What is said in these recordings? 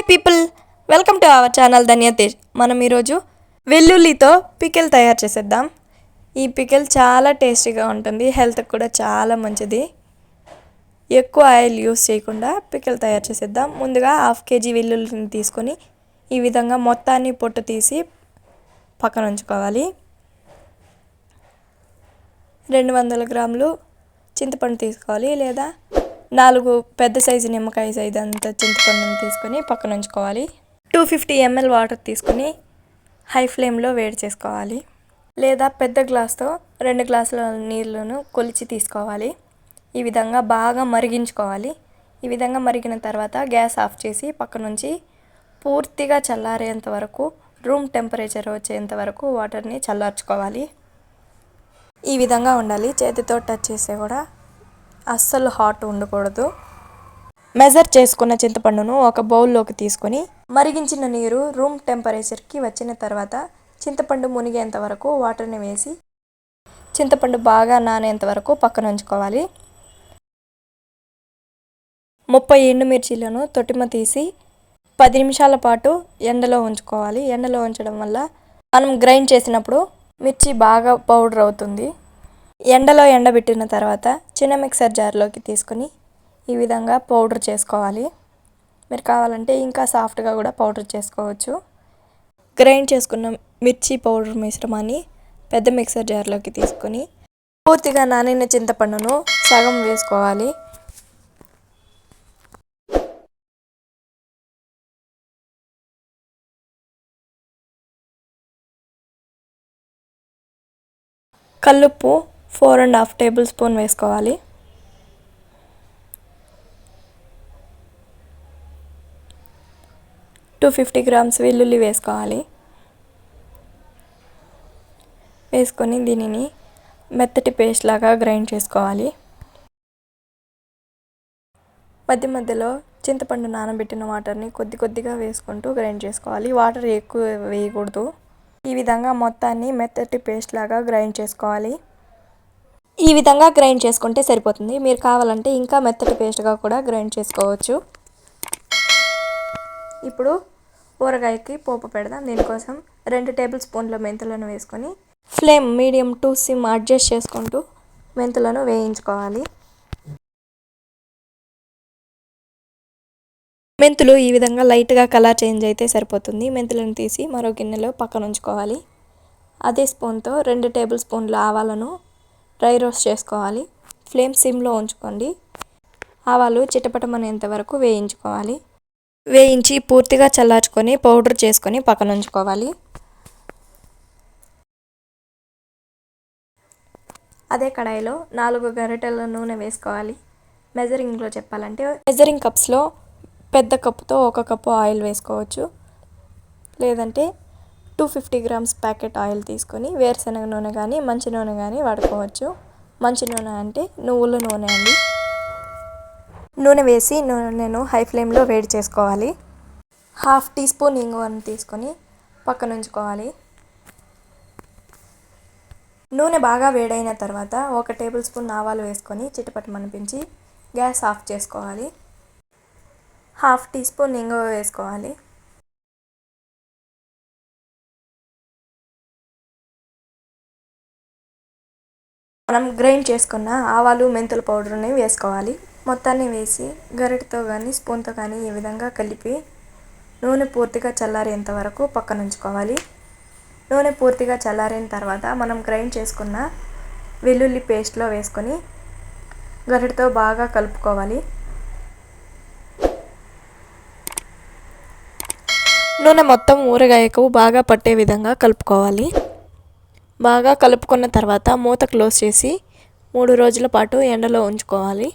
Hi people welcome to our channel Dhanyatej మనం ఈరోజు వెల్లుల్లితో pickle తయారు చేసేద్దాం. ఈ పికిల్ చాలా టేస్టీగా ఉంటుంది. హెల్త్కి కూడా చాలా మంచిది. ఎక్కువ ఆయిల్ యూస్ చేయకుండా పికిల్ తయారు చేసేద్దాం. ముందుగా హాఫ్ కేజీ వెల్లుల్లిని తీసుకొని ఈ విధంగా మొత్తాన్ని పొట్టు తీసి పక్కన ఉంచుకోవాలి. రెండు వందల గ్రాములు చింతపండు తీసుకోవాలి లేదా నాలుగు పెద్ద సైజు నిమ్మకాయ సైజు అంత చింతపండుని తీసుకొని పక్కన ఉంచుకోవాలి. టూ ఫిఫ్టీ ఎంఎల్ వాటర్ తీసుకొని హై ఫ్లేమ్లో వేడి చేసుకోవాలి. లేదా పెద్ద గ్లాస్తో రెండు గ్లాసుల నీళ్ళను కొలిచి తీసుకోవాలి. ఈ విధంగా బాగా మరిగించుకోవాలి. ఈ విధంగా మరిగిన తర్వాత గ్యాస్ ఆఫ్ చేసి పక్క నుంచి పూర్తిగా చల్లారేంత వరకు రూమ్ టెంపరేచర్ వచ్చేంత వరకు వాటర్ని చల్లార్చుకోవాలి. ఈ విధంగా ఉండాలి. చేతితో టచ్ చేస్తే కూడా అస్సలు హాట్ ఉండకూడదు. మెజర్ చేసుకున్న చింతపండును ఒక బౌల్లోకి తీసుకొని మరిగించిన నీరు రూమ్ టెంపరేచర్కి వచ్చిన తర్వాత చింతపండు మునిగేంత వరకు వాటర్ని వేసి చింతపండు బాగా నానేంత వరకు పక్కన ఉంచుకోవాలి. ముప్పై ఎండుమిర్చీలను తొట్టిమ తీసి పది నిమిషాల పాటు ఎండలో ఉంచుకోవాలి. ఎండలో ఉంచడం వల్ల మనం గ్రైండ్ చేసినప్పుడు మిర్చి బాగా పౌడర్ అవుతుంది. ఎండలో ఎండబెట్టిన తర్వాత చిన్న మిక్సర్ జార్లోకి తీసుకొని ఈ విధంగా పౌడర్ చేసుకోవాలి. మీరు కావాలంటే ఇంకా సాఫ్ట్గా కూడా పౌడర్ చేసుకోవచ్చు. గ్రైండ్ చేసుకున్న మిర్చి పౌడర్ మిశ్రమాన్ని పెద్ద మిక్సర్ జార్లోకి తీసుకొని పూర్తిగా నానిన చింతపండును సగం వేసుకోవాలి. కల్లుప్పు four and half tablespoon వేసుకోవాలి. టూ ఫిఫ్టీ గ్రామ్స్ వెల్లుల్లి వేసుకోవాలి. వేసుకొని దీనిని మెత్తటి పేస్ట్ లాగా గ్రైండ్ చేసుకోవాలి. మధ్య మధ్యలో చింతపండు నానబెట్టిన వాటర్ని కొద్ది కొద్దిగా వేసుకుంటూ గ్రైండ్ చేసుకోవాలి. వాటర్ ఎక్కువ వేయకూడదు. ఈ విధంగా మొత్తాన్ని మెత్తటి పేస్ట్ లాగా గ్రైండ్ చేసుకోవాలి. ఈ విధంగా గ్రైండ్ చేసుకుంటే సరిపోతుంది. మీరు కావాలంటే ఇంకా మెత్తటి పేస్ట్గా కూడా గ్రైండ్ చేసుకోవచ్చు. ఇప్పుడు ఊరగాయకి పోపు పెడదాం. దీనికోసం రెండు టేబుల్ స్పూన్ల మెంతులను వేసుకొని flame medium to sim adjust చేసుకుంటూ మెంతులను వేయించుకోవాలి. మెంతులు ఈ విధంగా లైట్గా కలర్ చేంజ్ అయితే సరిపోతుంది. మెంతులను తీసి మరో గిన్నెలో పక్కన ఉంచుకోవాలి. అదే స్పూన్తో రెండు టేబుల్ స్పూన్ల ఆవాలను డ్రై రోస్ట్ చేసుకోవాలి. ఫ్లేమ్ సిమ్లో ఉంచుకోండి. ఆవాలు చిటపటమనేంత వరకు వేయించుకోవాలి. వేయించి పూర్తిగా చల్లార్చుకొని పౌడర్ చేసుకొని పక్కన ఉంచుకోవాలి. అదే కడాయిలో నాలుగు గరిటెల నూనె వేసుకోవాలి. మెజరింగ్లో చెప్పాలంటే మెజరింగ్ కప్స్లో పెద్ద కప్పుతో ఒక కప్పు ఆయిల్ వేసుకోవచ్చు. లేదంటే two fifty grams packet oil తీసుకొని వేరుశనగ నూనె కానీ మంచి నూనె కానీ వాడుకోవచ్చు. మంచి నూనె అంటే నువ్వుల నూనె అండి. నూనె వేసి నూనెను హై ఫ్లేమ్లో వేడి చేసుకోవాలి. హాఫ్ టీ స్పూన్ ఇంగువను తీసుకొని పక్కన ఉంచుకోవాలి నూనె బాగా వేడైన తర్వాత ఒక టేబుల్ స్పూన్ ఆవాలు వేసుకొని చిటపట మనిపించి గ్యాస్ ఆఫ్ చేసుకోవాలి. హాఫ్ టీ స్పూన్ ఇంగువ వేసుకోవాలి. మనం గ్రైండ్ చేసుకున్న ఆవాలు మెంతుల పౌడర్ని వేసుకోవాలి. మొత్తాన్ని వేసి గరిటతో కానీ స్పూన్తో కానీ ఈ విధంగా కలిపి నూనె పూర్తిగా చల్లారేంత వరకు పక్కన ఉంచుకోవాలి నూనె పూర్తిగా చల్లారిన తర్వాత మనం గ్రైండ్ చేసుకున్న వెల్లుల్లి పేస్ట్లో వేసుకొని గరిటతో బాగా కలుపుకోవాలి. నూనె మొత్తం ఊరగాయకు బాగా పట్టే విధంగా కలుపుకోవాలి. బాగా కలుపుకున్న తర్వాత మూత క్లోజ్ చేసి మూడు రోజుల పాటు ఎండలో ఉంచుకోవాలి.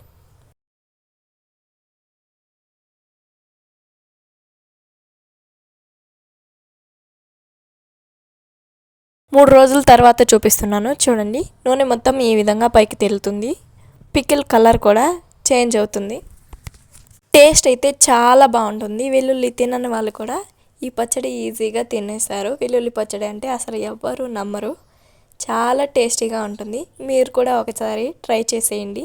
మూడు రోజుల తర్వాత చూపిస్తున్నాను. చూడండి నూనె మొత్తం ఈ విధంగా పైకి తేలుతుంది. పికిల్ కలర్ కూడా చేంజ్ అవుతుంది. టేస్ట్ అయితే చాలా బాగుంటుంది. వెల్లుల్లి తినని వాళ్ళు కూడా ఈ పచ్చడి ఈజీగా తినేస్తారు. వెల్లుల్లి పచ్చడి అంటే అసలు ఎవ్వరు నమ్మరు. చాలా టేస్టీగా ఉంటుంది. మీరు కూడా ఒకసారి ట్రై చేసేయండి.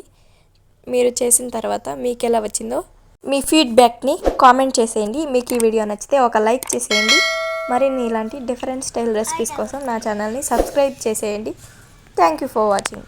మీరు చేసిన తర్వాత మీకు ఎలా వచ్చిందో మీ ఫీడ్బ్యాక్ని కామెంట్ చేసేయండి. మీకు ఈ వీడియో నచ్చితే ఒక లైక్ చేసేయండి. మరిన్ని ఇలాంటి డిఫరెంట్ స్టైల్ రెసిపీస్ కోసం నా ఛానల్ని సబ్స్క్రైబ్ చేసేయండి. Thank you for watching.